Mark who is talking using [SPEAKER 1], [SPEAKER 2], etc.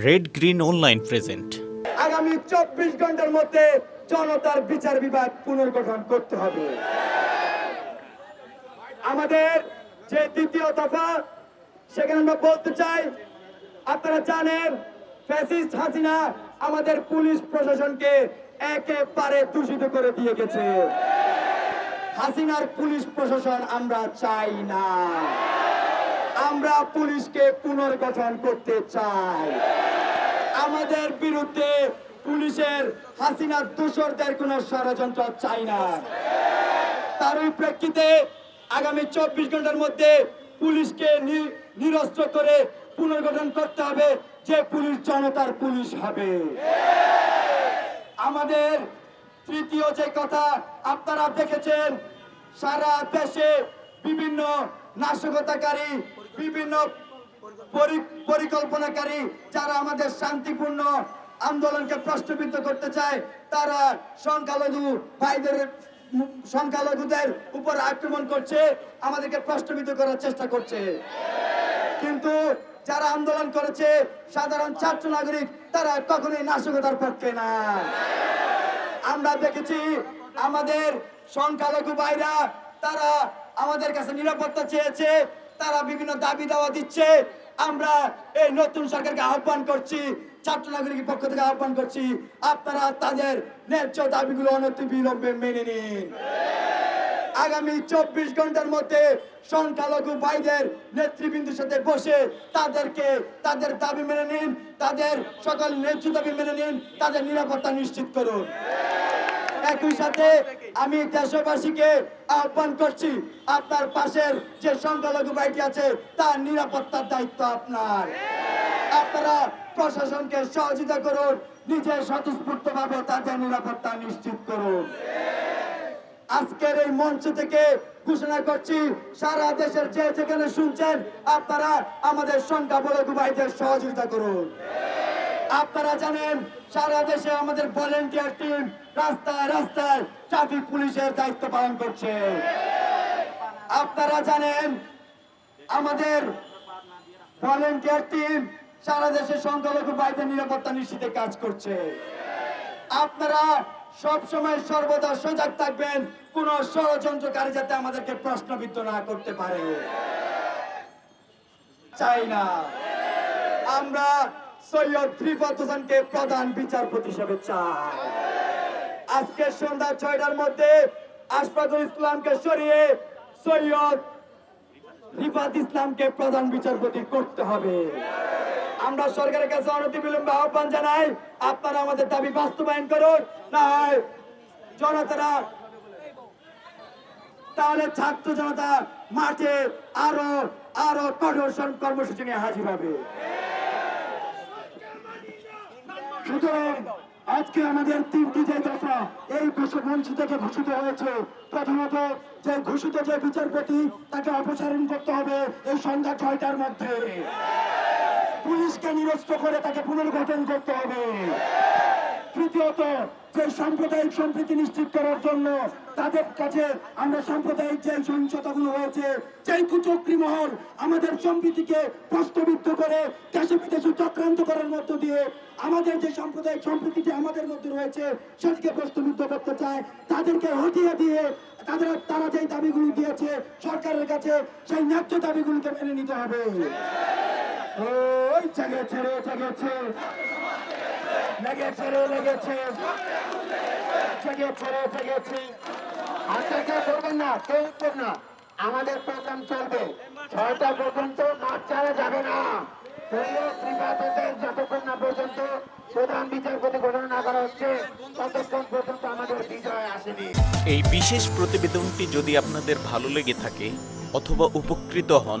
[SPEAKER 1] Red green online present
[SPEAKER 2] আগামী চব্বিশ ঘণ্টার মধ্যে জনতার বিচার বিভাগ পুনর্গঠন করতে হবে। আমাদের যে দ্বিতীয় দফা, সেখানে আমরা বলতে চাই, আপনারা জানেন, ফ্যাসিস্ট হাসিনা আমাদের পুলিশ প্রশাসনকে একেবারে দূষিত করে দিয়ে গেছে। হাসিনার পুলিশ প্রশাসন আমরা চাই না। আমরা পুলিশকে পুনর্গঠন করতে চাই। আমাদের বিরুদ্ধে পুলিশের হাসিনার দোষরদের কোনো ষড়যন্ত্র চাই না। তারই প্রেক্ষিতে আগামী চব্বিশ ঘণ্টার মধ্যে পুলিশকে নিরস্ত্র করে পুনর্গঠন করতে হবে যে পুলিশ জনতার পুলিশ হবে। আমাদের তৃতীয় যে কথা, আপনারা দেখেছেন, সারা দেশে বিভিন্ন নাশকতাকারী বিভিন্ন পরি- পরিকল্পনাকারী যারা আমাদের শান্তিপূর্ণ আন্দোলনকে প্রশ্নবিদ্ধ করতে চায়, তারা সংখ্যালঘু ভাইদের সংখ্যালঘুদের উপর আক্রমণ করছে, আমাদেরকে প্রশ্নবিদ্ধ করার চেষ্টা করছে। কিন্তু যারা আন্দোলন করেছে, সাধারণ ছাত্র নাগরিক, তারা কখনোই নাশকতার পক্ষে না। আমরা দেখেছি আমাদের সংখ্যালঘু ভাইরা, তারা আমাদের কাছে নিরাপত্তা চেয়েছে তারা বিভিন্ন দাবি দাওয়া দিচ্ছে। আমরা এই নতুন সরকারকে আহ্বান করছি ছাত্র নাগরিকের পক্ষ থেকে আহ্বান করছি, আপনারা তাদের ন্যায্য দাবিগুলো অনতি বিলম্বে মেনে নিন। আগামী চব্বিশ ঘণ্টার মধ্যে সংখ্যালঘু ভাইদের নেতৃবৃন্দের সাথে বসে তাদেরকে, তাদের দাবি মেনে নিন, তাদের সকল ন্যায্য দাবি মেনে নিন, তাদের নিরাপত্তা নিশ্চিত করুন। একই সাথে আমি দেশবাসীকে আহ্বান করছি, আপনার পাশের যে সংখ্যালঘু ভাইটি আছে, তার নিরাপত্তার দায়িত্ব আপনার। আপনারা প্রশাসনকে সহযোগিতা করুন, নিজে স্বতঃস্ফূর্ত ভাবে তাদের নিরাপত্তা নিশ্চিত করুন। আজকের এই মঞ্চ থেকে ঘোষণা করছি, সারা দেশের যে যেখানে শুনছেন, আপনারা আমাদের সংখ্যালঘু ভাইদের সহযোগিতা করুন। আপনারা জানেন, সারা দেশে আমাদের ভলেন্টিয়ার টিম রাস্তায় রাস্তায় ট্রাফিক পুলিশের দায়িত্ব পালন করছে। আপনারা জানেন, আমাদের ভলেন্টিয়ার টিম সারা দেশে সংখ্যালঘু ভাইদের নিরাপত্তা নিশ্চিতে কাজ করছে। আপনারা সব সময় সর্বদা সজাগ থাকবেন, কোন ষড়যন্ত্রকারী যাতে আমাদেরকে প্রশ্নবিদ্ধ না করতে পারে। চাই না। আমরা সৈয়দ রিফাত হোসেনকে প্রধান বিচারপতি হিসেবে চাই। আজকে সন্ধ্যা ছয়টার মধ্যে আশফাকুল ইসলামকে সরিয়ে সৈয়দ রিফাত ইসলামকে প্রধান বিচারপতি করতে হবে। আমরা সরকারের কাছে অনতিবিলম্বে আহ্বান জানাই, আপনারা আমাদের দাবি বাস্তবায়ন করুন, না হয় জনতারা তাহলে ছাত্র জনতা মাঠে আরও আরও কঠোর কর্মসূচি নিয়ে হাজির হবে। সুতরাং আজকে আমাদের তিনটি যে দফা, এই মঞ্চ থেকে ঘোষিত হয়েছে। প্রথমত, যে ঘোষিত যে বিচারপতি, তাকে অপসারণ করতে হবে এই সন্ধ্যা ছয়টার মধ্যে। পুলিশকে নিরস্ত করে তাকে পুনর্গঠন করতে হবে। তৃতীয়ত, যে সাম্প্রদায়িক সম্প্রীতি নিশ্চিত করার জন্য তাদের কাছে আমরা সাম্প্রদায়িক যে সহিংসতাগুলো হয়েছে, যেই কুচক্রী মহল আমাদের সম্প্রীতিকে প্রশ্নবিদ্ধ করে দেশে বিদেশে চক্রান্ত করার মধ্য দিয়ে আমাদের যে সাম্প্রদায়িক সম্প্রীতি যে আমাদের মধ্যে রয়েছে, সেটিকে প্রশ্নবিদ্ধ করতে চায়, তাদেরকে হটিয়ে দিয়ে তাদের, তারা যেই দাবিগুলো দিয়েছে সরকারের কাছে, সেই ন্যায্য দাবিগুলোকে মেনে নিতে হবে। ওই জেগেছে রে জেগেছে জেগেছে
[SPEAKER 3] আচ্ছা করবেন না, কেউ উঠবেন না। আমাদের প্রোগ্রাম চলবে। ছয়টা পর্যন্ত মাঠ ছাড়া যাবে না। যতক্ষণ না পর্যন্ত প্রধান বিচারপতি ঘোষণা না করা হচ্ছে, ততক্ষণ পর্যন্ত আমাদের বিজয় আসেনি।
[SPEAKER 1] এই বিশেষ প্রতিবেদনটি যদি আপনাদের ভালো লেগে থাকে অথবা উপকৃত হন